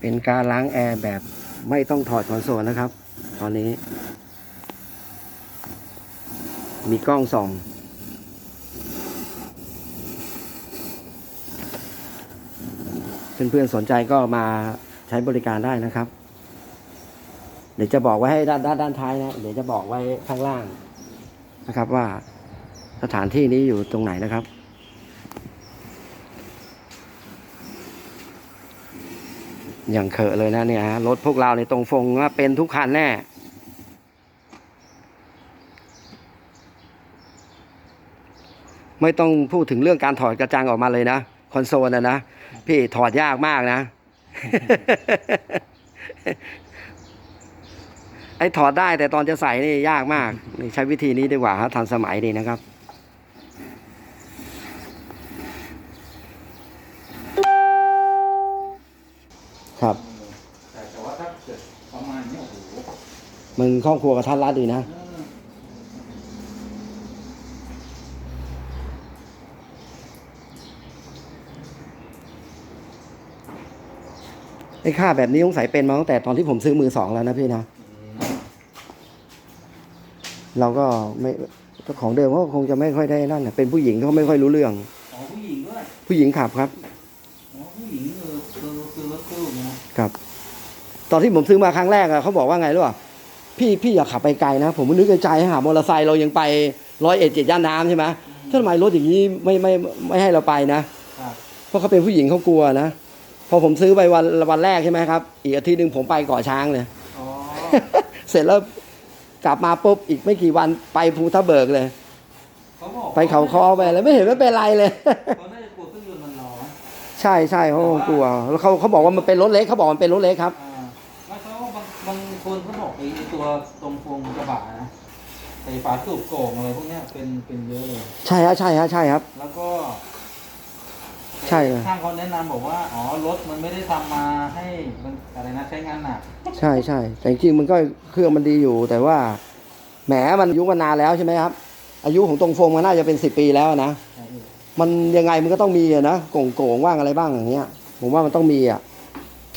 เป็นการล้างแอร์แบบไม่ต้องถอดคอนโซลนะครับ ตอนนี้ มีกล้องส่องเพื่อนๆสนใจก็มาใช้บริการได้นะครับ เดี๋ยวจะบอกไว้ให้ด้านด้านด้านท้ายนะ เดี๋ยวจะบอกไว้ข้างล่างนะครับว่าสถานที่นี้อยู่ตรงไหนนะครับ อย่างเขอะเลยนะเนี่ยฮะรถพวกเราในตรงฟงว่าเป็นทุกคันแน่ไม่ต้องพูดถึงเรื่องการถอดกระจังออกมาเลยนะ คอนโซลนะนะ พี่ถอดยากมากนะ ไอ้ถอดได้แต่ตอนจะใส่นี่ยากมาก ใช้วิธีนี้ดีกว่าครับทันสมัยดีนะครับ ประมาณเนี้ยโอ้โหมันครอบครัวกระทัดรัดดีนะเออไอ้ค่าแบบนี้สงสัยเป็นมาตั้งแต่ตอนที่ผมซื้อมือสองแล้วนะพี่นะ เราก็ไม่เจ้าของเดิมก็คงจะไม่ค่อยได้นั่นนะเป็นผู้หญิงเขาไม่ค่อยรู้เรื่อง อ๋อผู้หญิงด้วย ผู้หญิงขับครับ อ๋อผู้หญิงเออคือคือรถตู้นะครับ ตอนที่ผมซื้อมาครั้งแรกอะเขาบอกว่าไงรู้ป่ะพี่พี่อย่าขับไปไกลนะ ผมนึกในใจหามอเตอร์ไซค์เรายังไปร้อยเอ็ดเจ็ดย่านน้ำใช่ไหมถ้าทำไมรถอย่างนี้ไม่ไม่ไม่ให้เราไปนะ ครับ เพราะเขาเป็นผู้หญิงเขากลัวนะ พอผมซื้อไปวันวันแรกใช่ไหมครับ อีกอาทิตย์หนึ่งผมไปเกาะช้างเลย อ๋อ เสร็จแล้วกลับมาปุ๊บอีกไม่กี่วันไปภูทับเบิกเลย เขาบอกไปเขาคอไปแล้วไม่เห็นไม่เป็นไรเลย เขาน่าจะกลัวเครื่องยนต์มันร้อนใช่ใช่เขาคงกลัวแล้วเขาเขาบอกว่ามันเป็นรถเล็กเขาบอกมันเป็นรถเล็กครับ อ่าไม่เขา บางบางคนเขาบอกไอ้ตัวตรงพวงกระบะนะไอ้ฝาสูบโก่งอะไรพวกเนี้ยเป็นเป็นเยอะเลย ใช่ฮะใช่ฮะใช่ครับ แล้วก็ใช่เลยช่างเขาแนะนำบอกว่าอ๋อรถมันไม่ได้ทำมาให้มันอะไรนะใช้งานหนักใช่ใช่แต่จริงๆมันก็เครื่องมันดีอยู่ แต่ว่าแหมมันอายุมันนานแล้วใช่ไหมครับ อายุของตรงโฟมมันน่าจะเป็นสิบปีแล้วนะใช่พี่มันยังไงมันก็ต้องมีอะนะโก่งโก่งๆว่างอะไรบ้างอย่างเงี้ย ผมว่ามันต้องมีอะอ